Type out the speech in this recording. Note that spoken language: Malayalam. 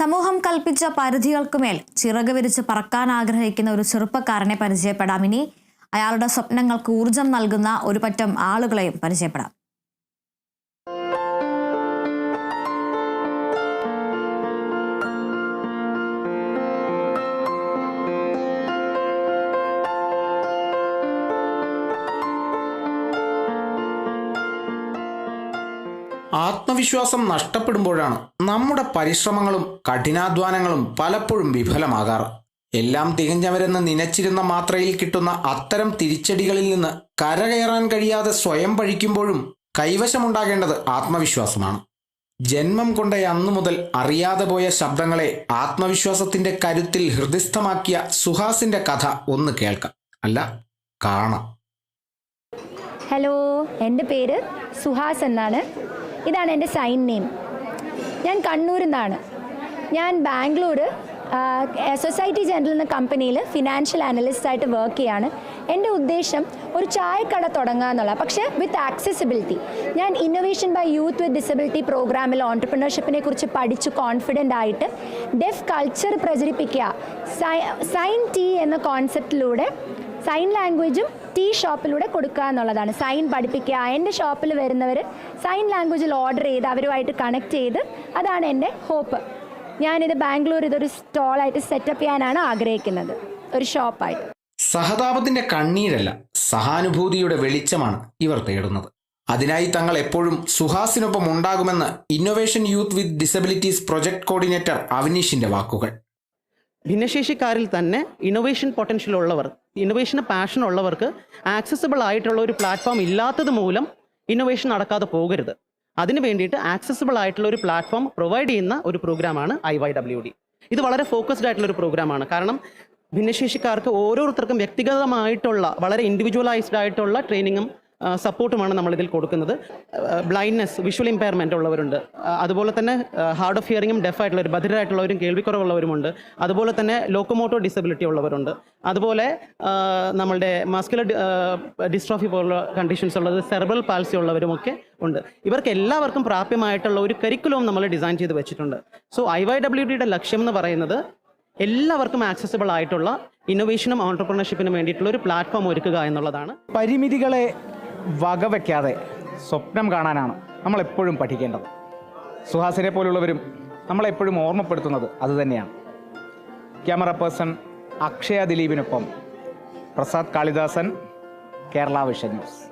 സമൂഹം കൽപ്പിച്ച പരിധികൾക്കുമേൽ ചിറക് വിരിച്ച് പറക്കാൻ ആഗ്രഹിക്കുന്ന ഒരു ചെറുപ്പക്കാരനെ പരിചയപ്പെടാം. ഇനി അയാളുടെ സ്വപ്നങ്ങൾക്ക് ഊർജം നൽകുന്ന ഒരു പറ്റം ആളുകളെയും പരിചയപ്പെടാം. ആത്മവിശ്വാസം നഷ്ടപ്പെടുമ്പോഴാണ് നമ്മുടെ പരിശ്രമങ്ങളും കഠിനാധ്വാനങ്ങളും പലപ്പോഴും വിഫലമാകാറ്. എല്ലാം തികഞ്ഞവരെന്ന് നനച്ചിരുന്ന മാത്രയിൽ കിട്ടുന്ന അത്തരം തിരിച്ചടികളിൽ നിന്ന് കരകയറാൻ കഴിയാതെ സ്വയം പഴിക്കുമ്പോഴും കൈവശമുണ്ടാകേണ്ടത് ആത്മവിശ്വാസമാണ്. ജന്മം കൊണ്ട അന്നു മുതൽ അറിയാതെ പോയ ശബ്ദങ്ങളെ ആത്മവിശ്വാസത്തിന്റെ കരുത്തിൽ ഹൃദയസ്ഥമാക്കിയ സുഹാസിന്റെ കഥ ഒന്ന് കേൾക്കാം. അല്ല കാണാം. ഹലോ എന്റെ പേര് സുഹാസ് എന്നാണ്. ഇതാണ് എന്റെ സൈൻ നെയിം ഞാൻ കണ്ണൂരിൽ നിന്നാണ് ഞാൻ ബാംഗ്ലൂർ സൊസൈറ്റി ജനറൽ എന്ന കമ്പനിയിൽ ഫിനാൻഷ്യൽ അനലിസ്റ്റ് ആയിട്ട് വർക്ക് ചെയ്യാണ്. എന്റെ ഉദ്ദേശം ഒരു ചായക്കട തുടങ്ങുക എന്നുള്ള പക്ഷേ വിത്ത് ആക്സസിബിലിറ്റി ഞാൻ innovation by youth with disability പ്രോഗ്രാമിൽ ഓൺടർപ്രണർഷിപ്പിനെ കുറിച്ച് പഠിച്ച് കോൺഫിഡന്റ് ആയിട്ട് ഡെഫ് കൾച്ചർ പ്രചരിപ്പിക്കുക. സൈൻ ടി എന്ന കോൺസെപ്റ്റിലൂടെ സൈൻ ലാംഗ്വേജും ടീ ഷോപ്പിലൂടെ കൊടുക്കുക എന്നുള്ളതാണ്. സൈൻ പഠിപ്പിക്കുക. എന്റെ ഷോപ്പിൽ വരുന്നവർ സൈൻ ലാംഗ്വേജിൽ ഓർഡർ ചെയ്ത് അവരുമായിട്ട് കണക്ട് ചെയ്ത് അതാണ് എന്റെ ഹോപ്പ്. ഞാനിത് ബാംഗ്ലൂർ ഇതൊരു സ്റ്റോളായിട്ട് സെറ്റപ്പ് ചെയ്യാനാണ് ആഗ്രഹിക്കുന്നത്. ഒരു ഷോപ്പായിട്ട്. സഹതാപത്തിന്റെ കണ്ണീരല്ല സഹാനുഭൂതിയുടെ വെളിച്ചമാണ് ഇവർ തേടുന്നത്. അതിനായി തങ്ങൾ എപ്പോഴും സുഹാസിനൊപ്പം ഉണ്ടാകുമെന്ന് innovation youth with disabilities project coordinator അവനീഷിന്റെ വാക്കുകൾ. ഭിന്നശേഷിക്കാരിൽ തന്നെ ഇന്നൊവേഷൻ പൊട്ടൻഷ്യൽ ഉള്ളവർ ഇന്നൊവേഷന് പാഷൻ ഉള്ളവർക്ക് ആക്സസിബിൾ ആയിട്ടുള്ള ഒരു പ്ലാറ്റ്ഫോം ഇല്ലാത്തത് മൂലം ഇന്നൊവേഷൻ നടക്കാതെ പോകരുത്. അതിന് വേണ്ടിയിട്ട് ആക്സസിബിൾ ആയിട്ടുള്ള ഒരു പ്ലാറ്റ്ഫോം പ്രൊവൈഡ് ചെയ്യുന്ന ഒരു പ്രോഗ്രാമാണ് ഐ വൈ ഡബ്ല്യു ഡി ഇത് വളരെ ഫോക്കസ്ഡ് ആയിട്ടുള്ള ഒരു പ്രോഗ്രാമാണ് കാരണം ഭിന്നശേഷിക്കാർക്ക് ഓരോരുത്തർക്കും വ്യക്തിഗതമായിട്ടുള്ള വളരെ ഇൻഡിവിജ്വലൈസ്ഡ് ആയിട്ടുള്ള ട്രെയിനിങ്ങും സപ്പോർട്ടുമാണ് നമ്മളിതിൽ കൊടുക്കുന്നത്. ബ്ലൈൻഡ്നെസ് വിഷ്വൽ ഇമ്പയർമെന്റ് ഉള്ളവരുണ്ട്. അതുപോലെ തന്നെ ഹാർഡ് ഓഫ് ഹിയറിംഗും ഡെഫ് ബധിരായിട്ടുള്ളവരും കേൾവിക്കുറവുള്ളവരുമുണ്ട്. അതുപോലെ തന്നെ ലോക്കോമോട്ടോ ഡിസബിലിറ്റി ഉള്ളവരുണ്ട്. അതുപോലെ നമ്മളുടെ മസ്കുലർ ഡിസ്ട്രോഫി പോലുള്ള കണ്ടീഷൻസ് ഉള്ളത് സെർബൽ പാൽസി ഉള്ളവരുമൊക്കെ ഉണ്ട്. ഇവർക്ക് എല്ലാവർക്കും പ്രാപ്യമായിട്ടുള്ള ഒരു കരിക്കുലവും നമ്മൾ ഡിസൈൻ ചെയ്ത് വെച്ചിട്ടുണ്ട്. സോ ഐ വൈ ഡബ്ല്യു ഡിയുടെ ലക്ഷ്യം എന്ന് പറയുന്നത് എല്ലാവർക്കും ആക്സസിബിൾ ആയിട്ടുള്ള ഇന്നൊവേഷനും ഓൺടർപ്രണർഷിപ്പിനും വേണ്ടിയിട്ടുള്ള ഒരു പ്ലാറ്റ്ഫോം ഒരുക്കുക എന്നുള്ളതാണ്. പരിമിതികളെ വകവയ്ക്കാതെ സ്വപ്നം കാണാനാണ് നമ്മളെപ്പോഴും പഠിക്കേണ്ടത്. സുഹാസിനെ പോലുള്ളവരും നമ്മളെപ്പോഴും ഓർമ്മപ്പെടുത്തുന്നത് അതുതന്നെയാണ് ക്യാമറ പേഴ്സൺ അക്ഷയ ദിലീപിനൊപ്പം പ്രസാദ് കാളിദാസൻ കേരള വിഷൻ ന്യൂസ്.